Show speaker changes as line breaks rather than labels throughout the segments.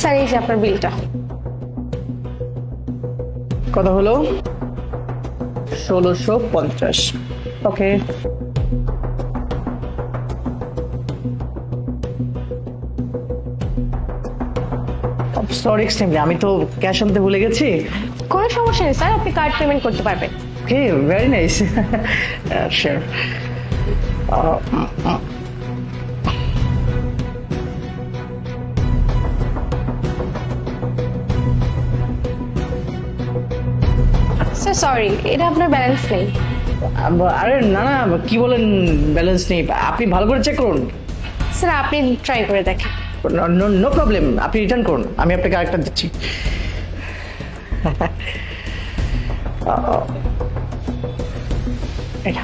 Sir এই যে আপনার বিলটা।
কত হলো? ষোলোশো পঞ্চাশ। ওকে। সরি এক্সট্রিমলি আমি তো ক্যাশ আনতে ভুলে গেছি।
কোনো সমস্যা নেই স্যার আপনি কার্ড পেমেন্ট করতে পারবেন।
Okay very nice sure
sorry এটা আপনার ব্যালেন্স নেই।
আরে না না কি বলেন ব্যালেন্স নেই? আপনি ভালো করে চেক করুন।
স্যার আপনি ট্রাই করে দেখেন।
নো প্রবলেম আপনি রিটার্ন করুন। আমি আপনাকে আরেকটা দিচ্ছি। এটা।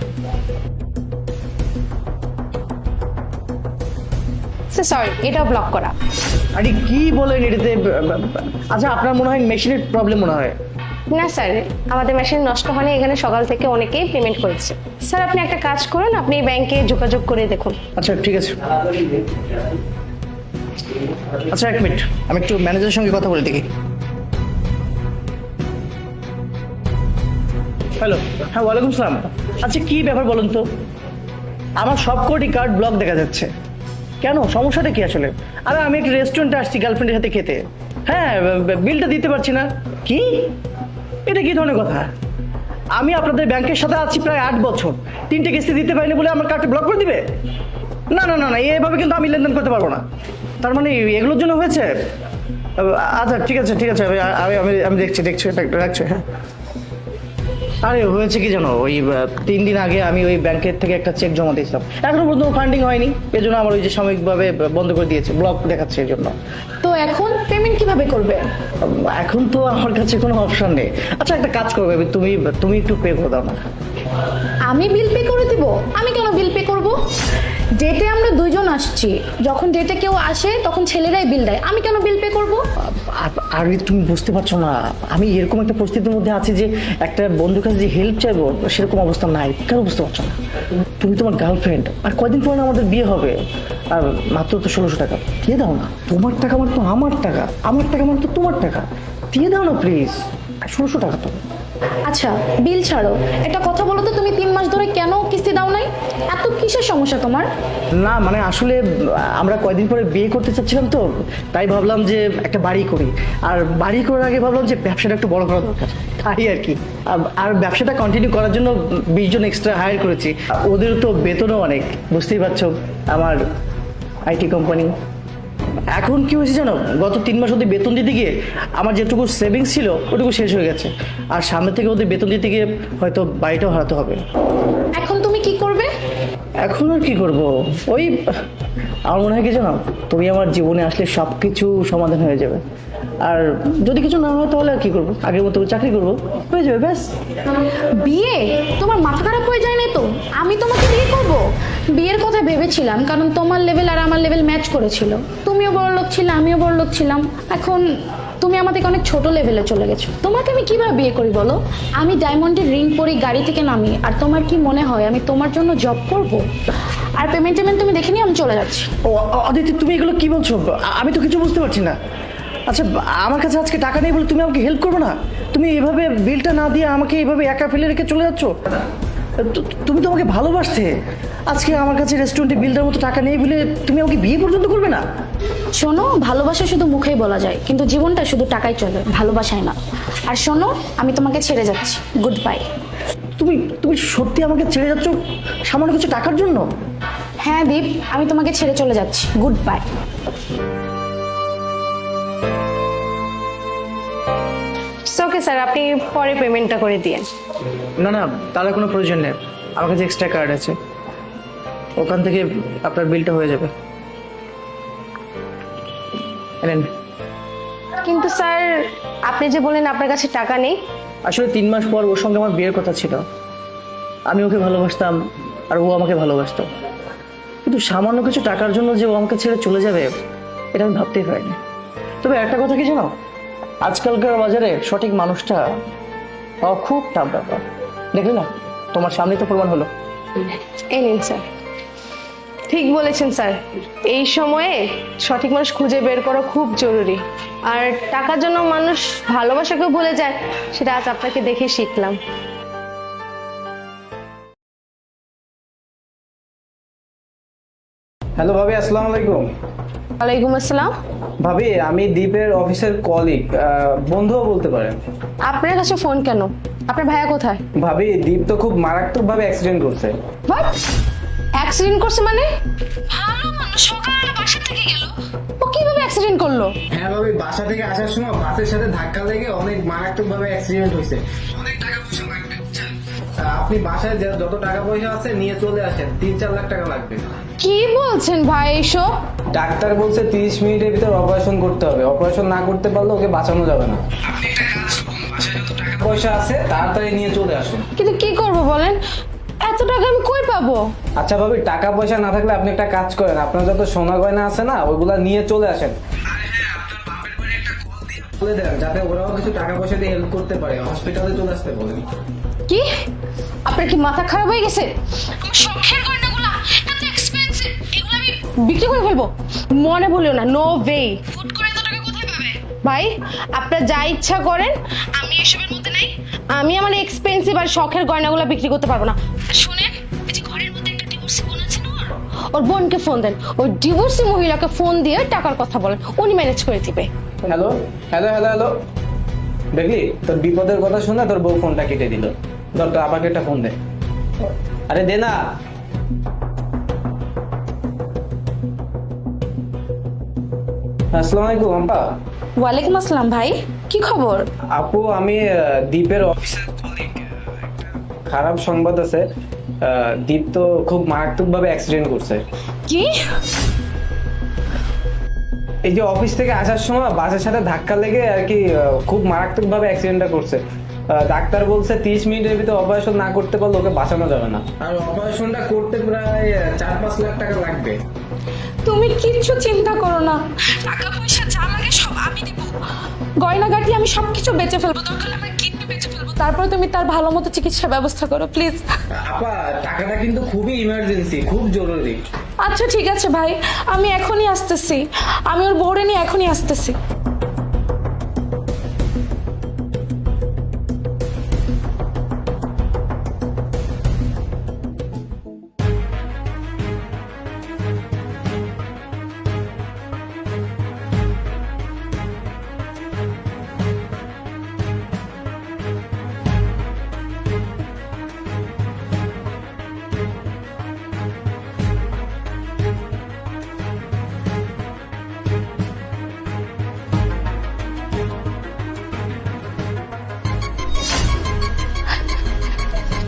স্যার সরি এটাও ব্লক করা।
আরে কি বলেন এটাতে? আচ্ছা আপনার মনে হয় মেশিনের প্রবলেম মনে হয়।
না স্যার, আমাদের মেশিন নষ্ট হয়নি এখানে সকাল থেকে অনেকেই পেমেন্ট করেছে। স্যার, আপনি একটা কাজ করুন, আপনি ব্যাংকে যোগাযোগ করে দেখুন।
আচ্ছা ঠিক আছে। আচ্ছা এক মিনিট। আমি একটু ম্যানেজারের সঙ্গে কথা বলে দেখি। হ্যালো হ্যাঁ ওয়ালাইকুম সালাম। আচ্ছা কি ব্যাপার বলুন তো? আমার সব কোটি কার্ড ব্লক দেখা যাচ্ছে। কেন? সমস্যাটা কি আসলে? আরে, আমি একটা রেস্টুরেন্টে আসছি গার্লফ্রেন্ডের সাথে খেতে। হ্যাঁ বিলটা দিতে পারছি না। কি? এটা কি ধরনের কথা? আমি আপনাদের ব্যাংকের সাথে আছি প্রায় আট বছর। তিনটে কিস্তি দিতে পারিনি বলে আমার কার্ডটা ব্লক করে দিবে? না না না না এইভাবে কিন্তু আমি লেনদেন করতে পারব না। তার মানে এগুলোর জন্য হয়েছে? আচ্ছা ঠিক আছে ঠিক আছে, আমি আমি আমি দেখছি দেখছি রাখছি হ্যাঁ। আরে, হয়েছে কি জানো? ওই তিন দিন আগে আমি ওই ব্যাংকের থেকে একটা চেক জমা দিয়েছিলাম। এখনও পর্যন্ত ফান্ডিং হয়নি। এই জন্য আমার ওই যে সাময়িকভাবে বন্ধ করে দিয়েছে ব্লক দেখাচ্ছে এই জন্য।
তো এখন পেমেন্ট কীভাবে করবে?
এখন তো আমার কাছে কোনো অপশন নেই। আচ্ছা একটা কাজ করবে তুমি তুমি একটু পে করে দাও না
আমি বিল পে করে দিব? আমি কেন বিল পে করব? ডেটে আমরা দুইজন আসছি। যখন ডেটে কেউ আসে তখন ছেলেরাই বিল দেয়। আমি কেন বিল পে করব?
আর- তুমি বুঝতে পারছ না। আমি এরকম একটা পরিস্থিতির মধ্যে আছি যে একটা বন্ধুর কাছে যে হেল্প চাইব, সেরকম অবস্থা নাই। কেন বুঝতে পারছ না? তুমি তোমার গার্লফ্রেন্ড আর কয়দিন পরে আমাদের বিয়ে হবে? আর মাত্র তো ষোলোশো টাকা। দিয়ে দাও না। তোমার টাকা মানে তো আমার টাকা। আমার টাকা মানে তো তোমার টাকা। দিয়ে দাও না প্লিজ ষোলোশো টাকা তো।
আচ্ছা বিল ছাড়ো। একটা কথা বলো তো, তুমি তিন মাস ধরে কেন কিস্তি দাও নাই? এত কিসের সমস্যা তোমার?
না মানে আসলে, আমরা কয়দিন পরে বিয়ে করতে চাচ্ছিলাম তো, তাই ভাবলাম যে একটা বাড়ি করি। আর বাড়ি করার আগে ভাবলাম যে ব্যবসাটা একটু বড় করা দরকার। তাই আর কি। আর- ব্যবসাটা কন্টিনিউ করার জন্য বিশ জন এক্সট্রা হায়ার করেছি। ওদের তো বেতনও অনেক, বুঝতেই পারছ, আমার আইটি কোম্পানি এখন কি হয়েছে জানো? গত তিন মাস ওদের বেতন দিতে গিয়ে আমার যেটুকু সেভিংস ছিল ওটুকু শেষ হয়ে গেছে। আর সামনে থেকে ওদের বেতন দিতে গিয়ে হয়তো বাড়িটাও হারাতে হবে।
এখন তুমি কি করবে?
এখন আর কি করব? ওই আমার মনে হয় কি জানো? তুমি আমার জীবনে আসলে সব কিছু সমাধান হয়ে যাবে। আর যদি কিছু না হয় তাহলে আর কি করব? আগের মতো চাকরি করব। হয়ে যাবে ব্যাস।
বিয়ে? তোমার মাথা খারাপ হয়ে যায় না তো? আমি তোমাকে বিয়ে করব? বিয়ের কথা ভেবেছিলাম কারণ তোমার লেভেল আর আমার লেভেল ম্যাচ করেছিল। তুমিও বড় লোক ছিলে আমিও বড় লোক ছিলাম। এখন তুমি আমাদের অনেক ছোট লেভেলে চলে গেছো। তোমাকে আমি কীভাবে বিয়ে করি বলো? আমি ডায়মন্ডের রিং পরি গাড়ি থেকে নামি আর তোমার কি মনে হয় আমি তোমার জন্য জব করব? আর পেমেন্ট টেমেন্ট তুমি দেখে নিয়ে আমি চলে যাচ্ছি।
ও অদিতি তুমি এগুলো কি বলছো? আমি তো কিছু বুঝতে পারছি না। আচ্ছা আমার কাছে আজকে টাকা নেই বলে তুমি আমাকে হেল্প করবে না? তুমি এভাবে বিলটা না দিয়ে আমাকে এভাবে একা ফেলে রেখে চলে যাচ্ছ? তুমি তো আমাকে ভালোবাসতে। আজকে আমার কাছে রেস্টুরেন্টে বিলটার মতো টাকা নেই বলে তুমি আমাকে বিয়ে পর্যন্ত করবে না?
শোনো ভালোবাসা শুধু মুখেই বলা যায় কিন্তু জীবনটা শুধু টাকায় চলে ভালোবাসায় না। আর শোনো আমি তোমাকে ছেড়ে যাচ্ছি। গুড বাই
তুমি তুমি সত্যি আমাকে ছেড়ে যাচ্ছ সামান্য কিছু টাকার জন্য?
হ্যাঁ দীপ আমি তোমাকে ছেড়ে চলে যাচ্ছি। গুড বাই
স্যার আপনি পরে পেমেন্টটা করে দিয়েন
না না তার কোনো প্রয়োজন নেই। আমার কাছে এক্সট্রা কার্ড আছে। ওখান থেকে আপনার বিলটা হয়ে যাবে।
কিন্তু স্যার আপনি যে বললেন আপনার কাছে টাকা নেই।
আসলে তিন মাস পর ওর সঙ্গে আমার বিয়ের কথা ছিল। আমি ওকে ভালোবাসতাম আর ও আমাকে ভালোবাসতো। কিন্তু সামান্য কিছু টাকার জন্য যে ও আমাকে ছেড়ে চলে যাবে এটা আমি ভাবতেই পারিনি। তবে একটা কথা কি জানো? আজকালকার বাজারে সঠিক মানুষটা খুব টাফ ব্যাপার। দেখলে না, তোমার সামনে তো প্রমাণ হলো।
এই নিন, স্যার। ঠিক বলেছেন, স্যার। এই সময়ে সঠিক মানুষ খুঁজে বের করা খুব জরুরি। আর টাকার জন্য মানুষ ভালোবাসাকেও ভুলে যায়, সেটা আজ আপনাকে দেখে শিখলাম।
হ্যালো ভাবি আসসালামু আলাইকুম।
ওয়ালাইকুম আসসালাম।
ভাবি আমি দ্বীপের অফিসের কলিগ বন্ধুও বলতে পারেন।
আপনার কাছে ফোন কেন? আপনার ভাইয়া কোথায়?
ভাবি দ্বীপ তো খুব মারাত্মকভাবে অ্যাক্সিডেন্ট করছে।
হোয়াট অ্যাক্সিডেন্ট করছে মানে? ভালো মানুষ সকালে বাসা থেকে গেল। ও কীভাবে অ্যাক্সিডেন্ট করল?
হ্যাঁ ভাবি বাসা থেকে আসার সময় বাসের সাথে ধাক্কা লেগে অনেক মারাত্মকভাবে অ্যাক্সিডেন্ট হয়েছে। অনেক টাকা পয়সা আপনি বাসায় যত টাকা পয়সা আছে নিয়ে চলে আসেন। তিন চার লাখ টাকা লাগবে।
কি বলছেন ভাই এইসব
ডাক্তার বলছে তিরিশ মিনিটের ভিতর অপারেশন করতে হবে। অপারেশন না করতে পারলে ওকে বাঁচানো যাবে না। আপনি একটা কাজ করুন বাসায় যত টাকা পয়সা আছে তাড়াতাড়ি নিয়ে চলে আসুন।
কিন্তু কি করব বলেন? এত টাকা আমি কই পাবো?
আচ্ছা ভাবি টাকা পয়সা না থাকলে আপনি একটা কাজ করেন। আপনার যত সোনা গয়না আছে না ওইগুলা নিয়ে চলে আসেন। বলে দেন যাতে ওরাও কিছু টাকা পয়সা দিয়ে হেল্প করতে পারে। হসপিটালে চলে আসতে বলেন।
কি? আপনার কি মাথা খারাপ হয়ে গেছে? শখের গয়নাগুলো এত এক্সপেন্সিভ এগুলো আমি বিক্রি করে ফেলব? মনে বলিও না নো ওয়ে ফুট করে এত টাকা কোথায় পাবে? ভাই আপনার যা ইচ্ছা করেন। আমি এসবের মধ্যে নাই। আমি আমার এক্সপেন্সিভ আর শখের গয়নাগুলো বিক্রি করতে পারব না। শুনেন এই যে ঘরের মধ্যে একটা ডিভোর্সি বোন না? ওর? বোনকে ফোন দেন। ওই ডিভোর্সি মহিলাকে ফোন দিয়ে টাকার কথা বলেন। উনি ম্যানেজ করে দিবে।
হ্যালো হ্যালো হ্যালো হ্যালো দেখলি? তোর বিপদের কথা শুনে তোর বউ ফোনটা কেটে দিল। ধর তোর আপাকে একটা ফোন দে। আরে দে না। আসসালামু আলাইকুম আম্পা।
ওয়ালাইকুম আসসালাম ভাই। কি খবর?
আপু আমি আহ, দ্বীপের অফিসের খারাপ সংবাদ আছে। দ্বীপ তো খুব মারাত্মকভাবে অ্যাক্সিডেন্ট করছে।
কি?
এই যে অফিস থেকে আসার সময় বাসের সাথে ধাক্কা লেগে আর কি খুব মারাত্মকভাবে অ্যাক্সিডেন্টটা করছে। ডাক্তার বলছে তিরিশ মিনিটের ভিতরে অপারেশন না করতে পারলে ওকে বাঁচানো যাবে না। আর অপারেশনটা করতে প্রায় চার পাঁচ লাখ টাকা লাগবে।
তুমি কিচ্ছু চিন্তা করো না। টাকা পয়সা যা লাগে সব আমি দেব। গয়নাগাটি আমি সবকিছু বেচে ফেলব। দরকার আমার তারপরে তুমি তার ভালো মতো চিকিৎসা ব্যবস্থা করো প্লিজ
আপা টাকাটা কিন্তু খুবই ইমার্জেন্সি খুব জরুরি।
আচ্ছা ঠিক আছে ভাই। আমি এখনই আসতেছি। আমি ওর বৌরে নিয়ে এখনই আসতেছি।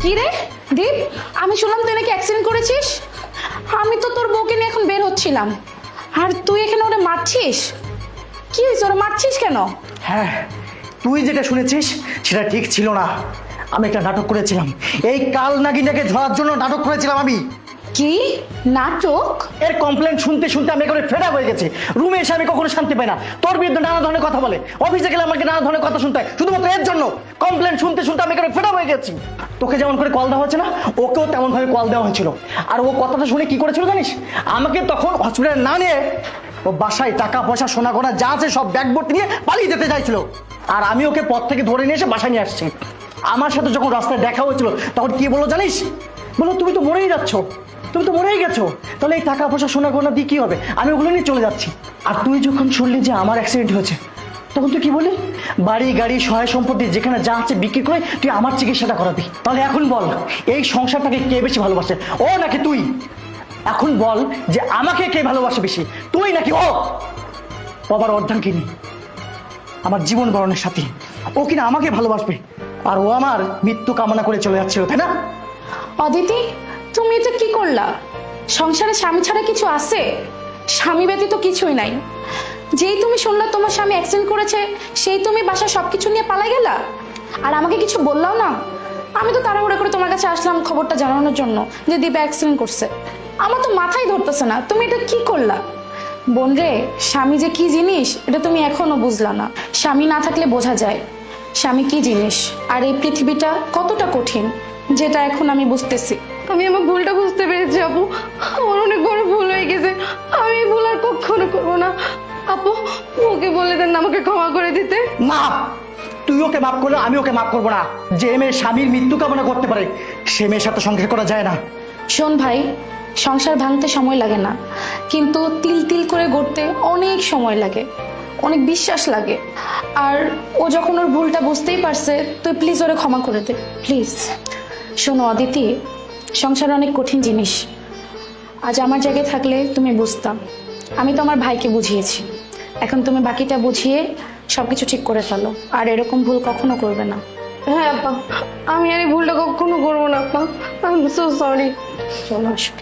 কি রে? দীপ, আমি শুনলাম তুই নাকি অ্যাক্সিডেন্ট করেছিস? আমি তো তোর বউকে নিয়ে এখন বের হচ্ছিলাম। আর তুই এখানে ওটা মারছিস? কি হয়েছে? ওরা মারছিস কেন?
হ্যাঁ তুই যেটা শুনেছিস, সেটা ঠিক ছিল না। আমি একটা নাটক করেছিলাম। এই কাল নাগিনাকে ধরার জন্য নাটক করেছিলাম আমি।
কি? নাটক?
এর কমপ্লেন শুনতে শুনতে আমি একেবারে ফেরা হয়ে গেছি। রুমে এসে আমি কখনো শান্তি পাই না। তোর বিরুদ্ধে নানা ধরনের কথা বলে। অফিসে গেলে আমাকে নানা ধরনের কথা শুনতে হয়। শুধুমাত্র এর জন্য। কমপ্লেন শুনতে শুনতে আমি একেবারে ফেরা হয়ে গেছি। তোকে যেমন করে কল দেওয়া হচ্ছে না, ওকেও তেমন ভাবে কল দেওয়া হয়েছিল। আর ও কথাটা শুনে কি করেছিল জানিস? আমাকে তখন হসপিটালে না নিয়ে ও বাসায় টাকা পয়সা, সোনা গোনা যা আছে সব ব্যাগ ভর্তি নিয়ে পালিয়ে যেতে চাইছিল। আর আমি ওকে পথ থেকে ধরে নিয়ে এসে বাসায় নিয়ে আসছি। আমার সাথে যখন রাস্তায় দেখা হয়েছিল, তখন কি বলল জানিস? বলো তুমি তো মরেই যাচ্ছ। তুমি তো মরেই গেছো। তাহলে এই টাকা পয়সা সোনা গয়না দিয়ে কি হবে? আমি ওগুলো নিয়ে চলে যাচ্ছি। আর তুই যখন শুনলি যে আমার অ্যাক্সিডেন্ট হয়েছে, তখন তুই কি বললি? বাড়ি, গাড়ি, সহায় সম্পত্তি যেখানে যা আছে বিক্রি করে তুই আমার চিকিৎসাটা করাবি। তাহলে এখন বল, এই সংসারটাকে কে বেশি ভালোবাসে? ও নাকি তুই? এখন বল যে আমাকে কে ভালোবাসে বেশি? তুই নাকি ও? বাবার অর্ধাঙ্গিনী। আমার জীবন বরণের সাথে। ও কিনা আমাকে ভালোবাসবে? আর ও আমার মৃত্যু কামনা করে চলে যাচ্ছিল, তাই না?
অদিতি? তুমি এটা কি করলা? সংসারে স্বামী ছাড়া কিছু আছে? স্বামী ব্যতীত কিছুই নাই। যেই তুমি শুনলা তোমার স্বামী অ্যাক্সিডেন্ট করেছে, সেই তুমি বাসা সবকিছু নিয়ে পালাই গেলা? আর আমাকে কিছু বললাও না? আমি তো তাড়াহুড়ো করে তোমার কাছে আসলাম খবরটা জানানোর জন্য, যে দীপা অ্যাক্সিডেন্ট করছে। আমার তো মাথায় ধরতেছে না, তুমি এটা কি করলা? বোন রে, স্বামী যে কি জিনিস, এটা তুমি এখনও বুঝলা না। স্বামী না থাকলে বোঝা যায়, স্বামী কি জিনিস? আর এই পৃথিবীটা কতটা কঠিন, যেটা এখন আমি বুঝতেছি।
আমি আমার ভুলটা বুঝতে পেরেছি আপু। আমার অনেক বড় ভুল হয়ে গেছে। আমি এই ভুল আর কখনো করব না। আপু ওকে বলে দেন না আমাকে ক্ষমা করে দিতে।
না তুই ওকে মাফ করলে আমি ওকে মাফ করব না। যে মেয়ে স্বামীর মৃত্যু কামনা করতে পারে সে মেয়ের সাথে সংসার করা যায় না।
শোন ভাই সংসার ভাঙতে সময় লাগে না। কিন্তু তিল তিল করে গড়তে অনেক সময় লাগে। অনেক বিশ্বাস লাগে। আর ও যখন ওর ভুলটা বুঝতেই পারছে তুই প্লিজ ওরে ক্ষমা করে দে। প্লিজ শোনো অদিতি সংসার অনেক কঠিন জিনিস। আজ আমার জায়গায় থাকলে তুমি বুঝতাম আমি তো আমার ভাইকে বুঝিয়েছি। এখন তুমি বাকিটা বুঝিয়ে সবকিছু ঠিক করে ফেলো। আর এরকম ভুল কখনো করবে না।
হ্যাঁ আপা। আমি আর এই ভুলটা কখনো করব না আপা। আই এম সো সরি
চলো আসো।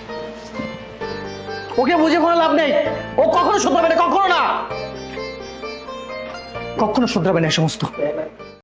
ওকে বুঝে কোনো লাভ নেই। ও কখনো শুধরাবে না কখনো না। কখনো শুধরাবে না এই সমস্ত।